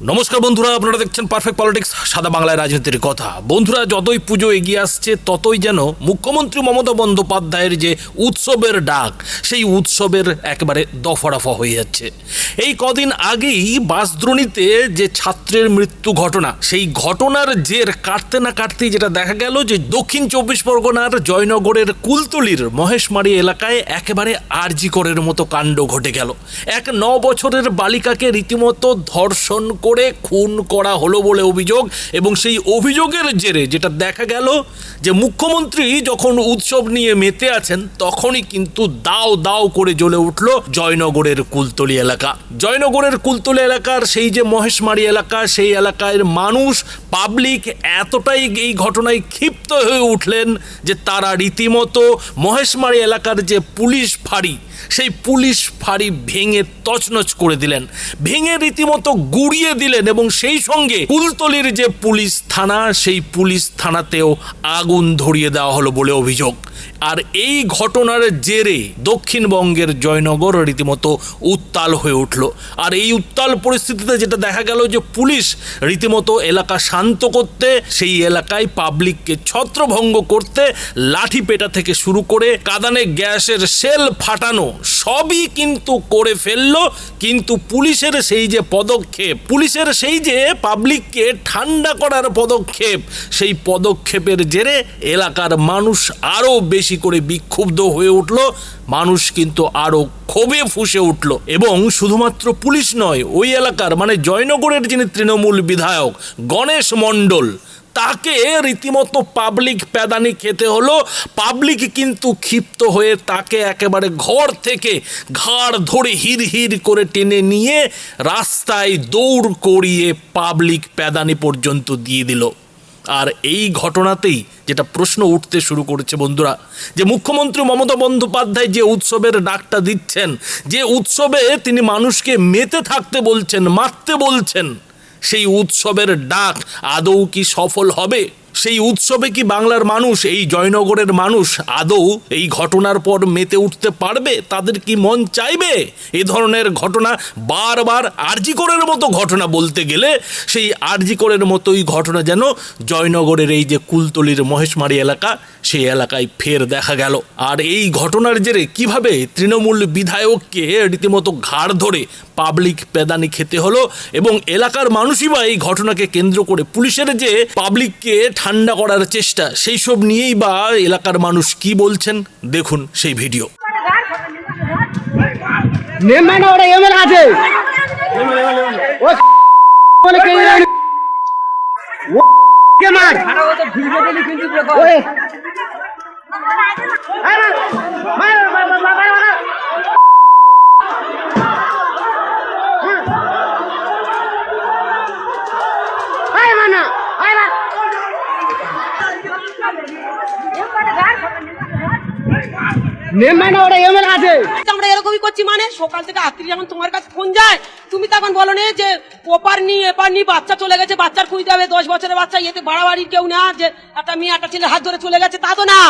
নমস্কার বন্ধুরা, আপনারা দেখছেন পারফেক্ট পলিটিক্স সাদা বাংলায় রাজনীতির কথা। বন্ধুরা, যতই পুজো এগিয়ে আসছে, ততই যেন মুখ্যমন্ত্রী মমতা বন্দ্যোপাধ্যায়ের যে উৎসবের ডাক, সেই উৎসবের একবারে দফারফা হয়ে যাচ্ছে। এই কদিন আগেই বাসদ্রোণীতে যে ছাত্রের মৃত্যু ঘটনা, সেই ঘটনার জের কাটতে না কাটতেই যেটা দেখা গেল যে দক্ষিণ চব্বিশ পরগনার জয়নগরের কুলতলির মহেশমারি এলাকায় একেবারে আরজিকরের মতো কাণ্ড ঘটে গেল। এক ন বছরের বালিকাকে রীতিমতো ধর্ষণ করে খুন করা হলো বলে অভিযোগ এবং সেই অভিযোগের জেরে যেটা দেখা গেল যে মুখ্যমন্ত্রী যখন উৎসব নিয়ে মেতে আছেন, তখনই কিন্তু দাও দাও করে জ্বলে উঠল জয়নগরের কুলতলি এলাকা। জয়নগরের কুলতলি এলাকার সেই যে মহেশমারি এলাকা, সেই এলাকার মানুষ পাবলিক এতটাই এই ঘটনায় ক্ষিপ্ত হয়ে উঠলেন যে তারা রীতিমতো মহেশমারি এলাকার যে পুলিশ ফাঁড়ি সেই পুলিশ ফাঁড়ি ভেঙে তছনছ করে দিলেন, ভেঙে রীতিমতো গুড়িয়ে দিলেন এবং সেই সঙ্গে কুলতলির যে পুলিশ থানা, সেই পুলিশ থানাতেও আগুন ধরিয়ে দেওয়া হলো বলে অভিযোগ। আর এই ঘটনার জেরে দক্ষিণবঙ্গের জয়নগর রীতিমতো উত্তাল হয়ে উঠল। আর এই উত্তাল পরিস্থিতিতে যেটা দেখা গেল যে পুলিশ রীতিমতো এলাকা শান্ত করতে, সেই এলাকায় পাবলিককে ছত্রভঙ্গ করতে, লাঠি পেটা থেকে শুরু করে কাদানে গ্যাসের সেল ফাটানো সবই কিন্তু করে ফেলল, কিন্তু পুলিশের সেই যে পদক্ষেপ, পুলিশের সেই যে পাবলিককে ঠান্ডা করার পদক্ষেপ, সেই পদক্ষেপের জেরে এলাকার মানুষ আরও বেশি করে বিক্ষুব্ধ হয়ে উঠল, মানুষ কিন্তু আরও ক্ষোভে ফুসে উঠল এবং শুধুমাত্র পুলিশ নয়, ওই এলাকার মানে জয়নগরের যিনি তৃণমূল বিধায়ক গণেশ মণ্ডল তাকে রীতিমতো পাবলিক প্যাদানি খেতে হলো। পাবলিক কিন্তু ক্ষিপ্ত হয়ে তাকে একেবারে ঘর থেকে ঘাড় ধরে হির হির করে টেনে নিয়ে রাস্তায় দৌড় করিয়ে পাবলিক প্যাদানি পর্যন্ত দিয়ে দিল। আর এই ঘটনাতেই যেটা প্রশ্ন উঠতে শুরু করেছে বন্ধুরা, যে মুখ্যমন্ত্রী মমতা বন্দ্যোপাধ্যায় যে উৎসবের ডাকটা দিচ্ছেন, যে উৎসবে তিনি মানুষকে মেতে থাকতে বলছেন, মারতে বলছেন সেই উৎসবের ডাক আদৌ কি সফল হবে? সেই উৎসবে কি বাংলার মানুষ, এই জয়নগরের মানুষ আদৌ এই ঘটনার পর মেতে উঠতে পারবে? তাদের কি মন চাইবে? এ ধরনের ঘটনা বারবার আরজিকরের মতো ঘটনা বলতে গেলে সেই আরজিকরের মতোই ঘটনা যেন জয়নগরের এই যে কুলতলির মহেশমারি এলাকা, সেই এলাকায় ফের দেখা গেল। আর এই ঘটনার জেরে কীভাবে তৃণমূল বিধায়ককে রীতিমতো ঘাড় ধরে পাবলিক পেদানি খেতে হলো এবং এলাকার মানুষই বা এই ঘটনাকে কেন্দ্র করে পুলিশের যে পাবলিককে ঠান্ডা করার চেষ্টা। সেই সব নিয়েই বা এলাকার মানুষ কি বলছেন? দেখুন সেই ভিডিও। না আছে। আমরা এরকমই করছি মানে সকাল থেকে রাত্রি যখন তোমার কাছে ফোন যায় তুমি তখন বলো না যে ওপার নি এপার নি বাচ্চা চলে গেছে বাচ্চার খুঁজতে হবে দশ বছরের বাচ্চা ইয়েতে বাড়াবাড়ির কেউ না যে একটা মেয়ে একটা ছেলে হাত ধরে চলে গেছে তা তো না।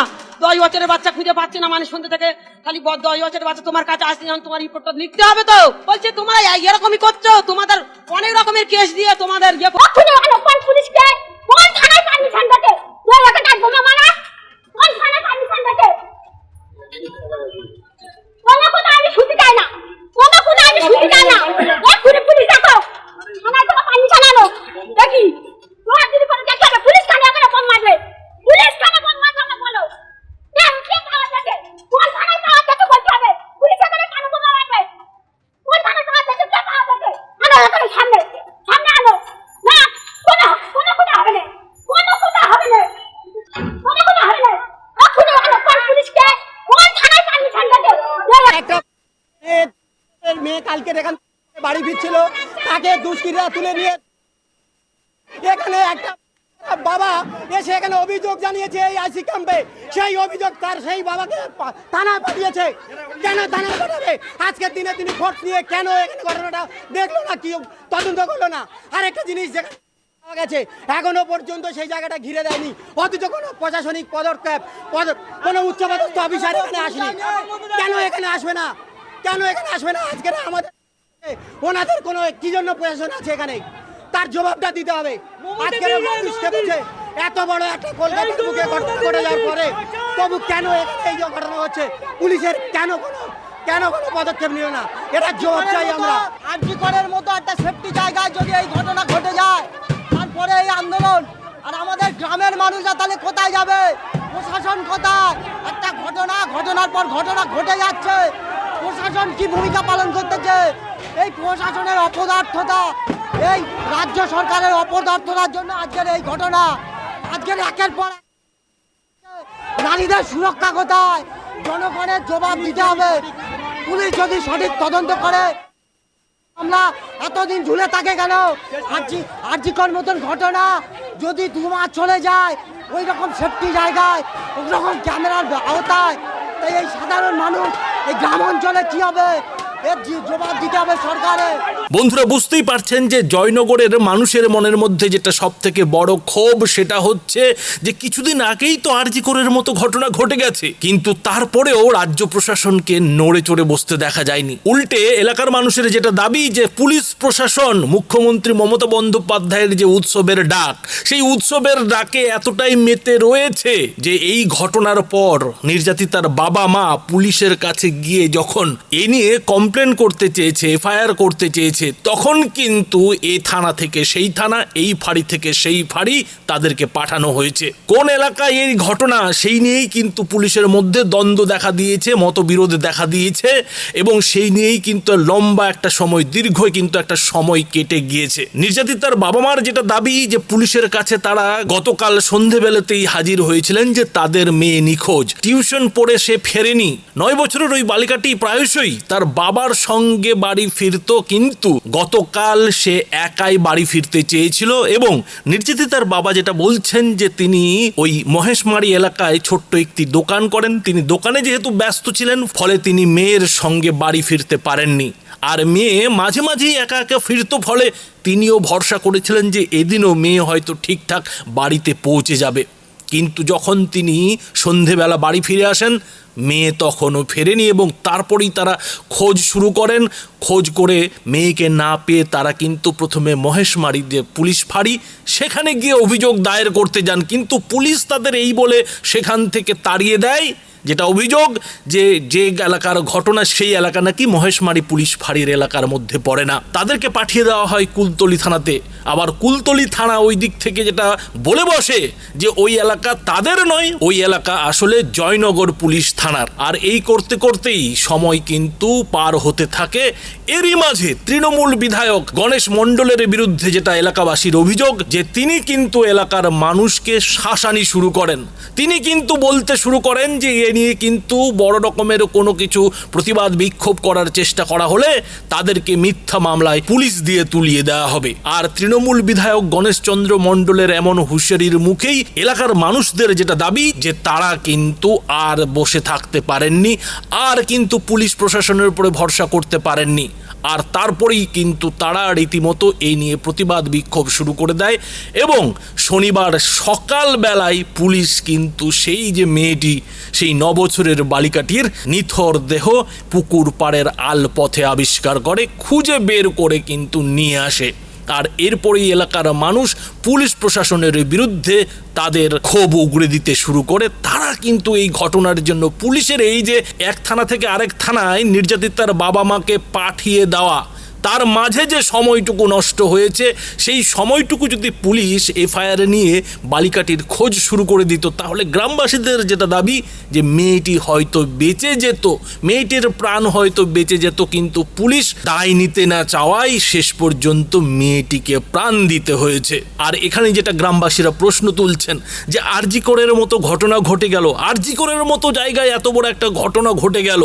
দশ বছরের বাচ্চা খুঁজে পাচ্ছে না মানে সন্ধ্যে থেকে। খালি দশ বছরের বাচ্চা তোমার কাছে আসতে যখন তোমার রিপোর্টটা লিখতে হবে তো। বলছে তোমরা এরকমই করছ? তোমাদের অনেক রকমের কেস দিয়ে তোমাদের ইয়ে পুলিশকে কোন থানায় পারমিশন কোন আমি ছুটি চাই না কোন কোন আমি ছুটি চাই না এক্ষুনি পুলিশ ডাকো থানায় তোমার পারমিশন আনো দেখি তোমার যদি কোনো দেখতে হবে পুলিশ থানায় করে ফোন মারবে পুলিশ থানায় ফোন মারবে না বলো কে কে পাওয়া যাচ্ছে কোন থানায় পাওয়া যাচ্ছে বলতে হবে পুলিশের করে কেন বোমা মারবে কোন থানায় পাওয়া যাচ্ছে কে পাওয়া যাচ্ছে আনো এখানে সামনে সামনে আনো না কোনো কোনো কোনো হবে না কোনো কোনো হবে না কোনো কোনো হবে না এক্ষুনি আনো কোন পুলিশকে কোন থানায় পারমিশন দিতে একটা মেয়ে- মেয়ে কালকে এখান বাড়ি ফিরছিল, তাকে দুষ্কৃতীরা তুলে নিয়ে এখানে একটা বাবা এসে এখানে অভিযোগ জানিয়েছে এই আইসি ক্যাম্পে। সেই অভিযোগ তার সেই বাবাকে থানায় পাঠিয়েছে। কেন থানায় পাঠাবে? আজকের দিনে তিনি ফোর্স নিয়ে কেন এখানে ঘটনাটা দেখল না? কি তদন্ত করল না? আর একটা জিনিস যেখানে গেছে, এখনও পর্যন্ত সেই জায়গাটা ঘিরে দেয়নি। অথচ কোনো প্রশাসনিক পদক্ষেপ, পদ- কোনো উচ্চপদস্থ অফিসার এখানে আসেনি। কেন এখানে আসবে না? কেন এখানে আসবে না? আজকের আমাদের ওনাদের কোনো কি জন্য প্রশাসন আছে এখানে? তার জবাবটা দিতে হবে। আজকের মানুষ খেপেছে। এত বড় একটা কলকাতার বুকে ঘটনা ঘটে যাওয়ার পরে তবু কেন এখানে এই যে ঘটনা হচ্ছে? পুলিশের কেন কোনো কেন কোনো পদক্ষেপ নিল না? এটা জবাব চাই আমরা। আরজিকরের মতো একটা সেফটি জায়গায় যদি এই ঘটনা ঘটে যায় তারপরে এই আন্দোলন। আর আমাদের গ্রামের মানুষরা তাহলে কোথায় যাবে? প্রশাসন কোথায়? একটা ঘটনা ঘটনার পর ঘটনা ঘটে যাচ্ছে। প্রশাসন কি ভূমিকা পালন করতেছে? এই প্রশাসনের অপদার্থতা, এই রাজ্য সরকারের অপদার্থতার জন্য আজকের এই ঘটনা, আজকের একের পর নারীদের সুরক্ষা কোথায়? জনগণের জবাব দিতে হবে। পুলিশ যদি সঠিক তদন্ত করে, আমরা এতদিন ঝুলে থাকে কেন? আরজি, আরজিকর মতন ঘটনা যদি দু মাস চলে যায় ওই রকম সেফটি জায়গায় ওই রকম ক্যামেরার আওতায়, তাই এই সাধারণ মানুষ এই গ্রাম অঞ্চলে কি হবে? বন্ধুরা, বুঝতেই পারছেন যে জয়নগরের মানুষের মনের মধ্যে যেটা সব থেকে বড় ক্ষোভ, সেটা হচ্ছে যে কিছুদিন আগেই তো আরজিকরের মতো ঘটনা ঘটে গেছে। কিন্তু তারপরেও রাজ্য প্রশাসনকে নড়ে চড়ে বসতে দেখা যায়নি। উল্টে এলাকার মানুষের যেটা দাবি যে পুলিশ প্রশাসন, মুখ্যমন্ত্রী মমতা বন্দ্যোপাধ্যায়ের যে উৎসবের ডাক, সেই উৎসবের ডাকে এতটাই মেতে রয়েছে যে এই ঘটনার পর নির্যাতিতার বাবা মা পুলিশের কাছে গিয়ে যখন এ নিয়ে কমপ্লেন করতে চেয়েছে এফআইআর করতে চেয়েছে, তখন কিন্তু এই থানা থেকে সেই থানা, এই ফাঁড়ি থেকে সেই ফাঁড়ি তাদেরকে পাঠানো হয়েছে। কোন এলাকায় এই ঘটনা, সেই নিয়েই কিন্তু পুলিশের মধ্যে দ্বন্দ্ব দেখা দিয়েছে, মতবিরোধ দেখা দিয়েছে এবং সেই নিয়েই কিন্তু লম্বা একটা সময়, দীর্ঘ কিন্তু একটা সময় কেটে গিয়েছে। নির্যাতিতার বাবা মার যেটা দাবি যে পুলিশের কাছে তারা গতকাল সন্ধেবেলাতেই হাজির হয়েছিলেন যে তাদের মেয়ে নিখোঁজ। টিউশন পড়ে সে ফেরেনি। নয় বছরের ওই বালিকাটি প্রায়শই তার বাবার সঙ্গে বাড়ি ফিরতো কিন্তু গতকাল সে একাই বাড়ি ফিরতে চেয়েছিল এবং নির্যাতিতার বাবা যেটা বলছেন যে তিনি ওই মহেশমারি এলাকায় ছোট্ট একটি দোকান করেন। তিনি দোকানে যেহেতু ব্যস্ত ছিলেন, ফলে তিনি মেয়ের সঙ্গে বাড়ি ফিরতে পারেননি। আর মেয়ে মাঝে মাঝেই একা একা ফিরতো, ফলে তিনিও ভরসা করেছিলেন যে এদিনও মেয়ে হয়তো ঠিকঠাক বাড়িতে পৌঁছে যাবে। কিন্তু যখন তিনি সন্ধেবেলা বাড়ি ফিরে আসেন মেয়ে তখনও ফেরেনি এবং তারপরেই তারা খোঁজ শুরু করেন। খোঁজ করে মেয়েকে না পেয়ে তারা কিন্তু প্রথমে মহেশমারি যে পুলিশ ফাঁড়ি, সেখানে গিয়ে অভিযোগ দায়ের করতে যান। কিন্তু পুলিশ তাদের এই বলে সেখান থেকে তাড়িয়ে দেয়, যেটা অভিযোগ যে যে এলাকার ঘটনা সেই এলাকা নাকি মহেশমারি পুলিশ ফাঁড়ির এলাকার মধ্যে পড়ে না। তাদেরকে পাঠিয়ে দেওয়া হয় কুলতলি থানাতে। আবার কুলতলি থানা ওই দিক থেকে যেটা বলে বসে যে, ওই এলাকা তাদের নয়, ওই এলাকা আসলে জয়নগর পুলিশ থানার। আর এই করতে করতেই সময় কিন্তু পার হতে থাকে। এরই মাঝে তৃণমূল বিধায়ক গণেশ মণ্ডলের বিরুদ্ধে যেটা এলাকাবাসীর অভিযোগ, যে তিনি কিন্তু এলাকার মানুষকে শাসানি শুরু করেন। তিনি কিন্তু বলতে শুরু করেন যে, এ নিয়ে কিন্তু বড় রকমের কোনো কিছু প্রতিবাদ, বিক্ষোভ করার চেষ্টা করা হলে তাদেরকে মিথ্যা মামলায় পুলিশ দিয়ে তুলিয়ে দেওয়া হবে। আর তৃণমূল বিধায়ক গণেশচন্দ্র মণ্ডলের এমন হুঁশিয়ারির মুখেই এলাকার মানুষদের যেটা দাবি, যে তারা কিন্তু আর বসে থাকতে পারেননি, আর কিন্তু পুলিশ প্রশাসনের উপরে ভরসা করতে পারেননি। আর তারপরেই কিন্তু তারা রীতিমতো এই নিয়ে প্রতিবাদ বিক্ষোভ শুরু করে দেয় এবং শনিবার সকালবেলায় পুলিশ কিন্তু সেই যে মেয়েটি, সেই নবছরের বালিকাটির নিথর দেহ পুকুর পাড়ের আল পথে আবিষ্কার করে, খুঁজে বের করে কিন্তু নিয়ে আসে। আর এরপরেই এলাকার মানুষ পুলিশ প্রশাসনের বিরুদ্ধে তাদের ক্ষোভ উগড়ে দিতে শুরু করে। তারা কিন্তু এই ঘটনার জন্য পুলিশের এই যে এক থানা থেকে আরেক থানায় নির্যাতিতার বাবা মাকে পাঠিয়ে দেওয়া তার মাঝে যে সময়টুকু নষ্ট হয়েছে, সেই সময়টুকু যদি পুলিশ এফআইআর নিয়ে বালিকাটির খোঁজ শুরু করে দিত, তাহলে গ্রামবাসীদের যেটা দাবি যে মেয়েটি হয়তো বেঁচে যেত, মেয়েটির প্রাণ হয়তো বেঁচে যেত, কিন্তু পুলিশ দায় নিতে না চাওয়াই শেষ পর্যন্ত মেয়েটিকে প্রাণ দিতে হয়েছে। আর এখানে যেটা গ্রামবাসীরা প্রশ্ন তুলছেন, যে আরজিকরের মতো ঘটনা ঘটে গেল আরজিকরের মতো জায়গায় এত বড় একটা ঘটনা ঘটে গেল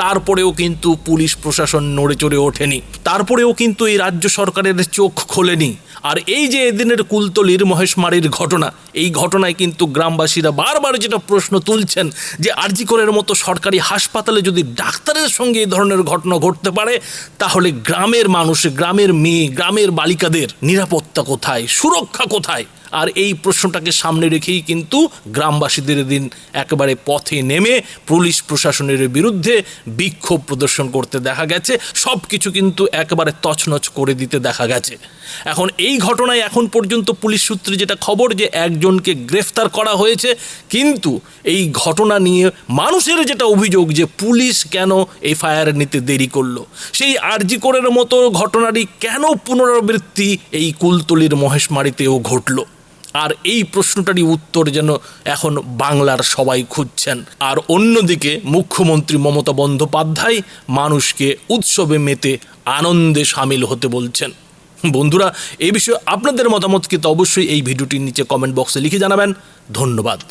তারপরেও কিন্তু পুলিশ প্রশাসন নড়ে চড়ে ওঠেনি। তারপরেও কিন্তু এই রাজ্য সরকারের চোখ খোলেনি। আর এই যে এদিনের কুলতলির মহেশমারির ঘটনা, এই ঘটনায় কিন্তু গ্রামবাসীরা বারবার যেটা প্রশ্ন তুলছেন যে আরজিকরের মতো সরকারি হাসপাতালে যদি ডাক্তারের সঙ্গে এই ধরনের ঘটনা ঘটতে পারে, তাহলে গ্রামের মানুষ, গ্রামের মেয়ে, গ্রামের বালিকাদের নিরাপত্তা কোথায়, সুরক্ষা কোথায়? আর এই প্রশ্নটাকে সামনে রেখেই কিন্তু গ্রামবাসীদের দিন একেবারে পথে নেমে পুলিশ প্রশাসনের বিরুদ্ধে বিক্ষোভ প্রদর্শন করতে দেখা গেছে। সব কিছু কিন্তু একেবারে তছনছ করে দিতে দেখা গেছে। এখন এই ঘটনায় এখন পর্যন্ত পুলিশ সূত্রে যেটা খবর যে একজনকে গ্রেফতার করা হয়েছে, কিন্তু এই ঘটনা নিয়ে মানুষের যেটা অভিযোগ যে পুলিশ কেন এফআইআর নিতে দেরি করল, সেই আরজি আরজিকরের মতো ঘটনারই কেন পুনরাবৃত্তি এই কুলতলির মহেশমারিতেও ঘটলো? আর এই প্রশ্নটারই উত্তর যেন এখন বাংলার সবাই খুঁজছেন। আর অন্যদিকে মুখ্যমন্ত্রী মমতা বন্দ্যোপাধ্যায় মানুষকে উৎসবে মেতে আনন্দে সামিল হতে বলছেন। বন্ধুরা এই বিষয়ে আপনাদের মতামত কিন্তু অবশ্যই এই ভিডিওটির নিচে কমেন্ট বক্সে লিখে জানাবেন। ধন্যবাদ।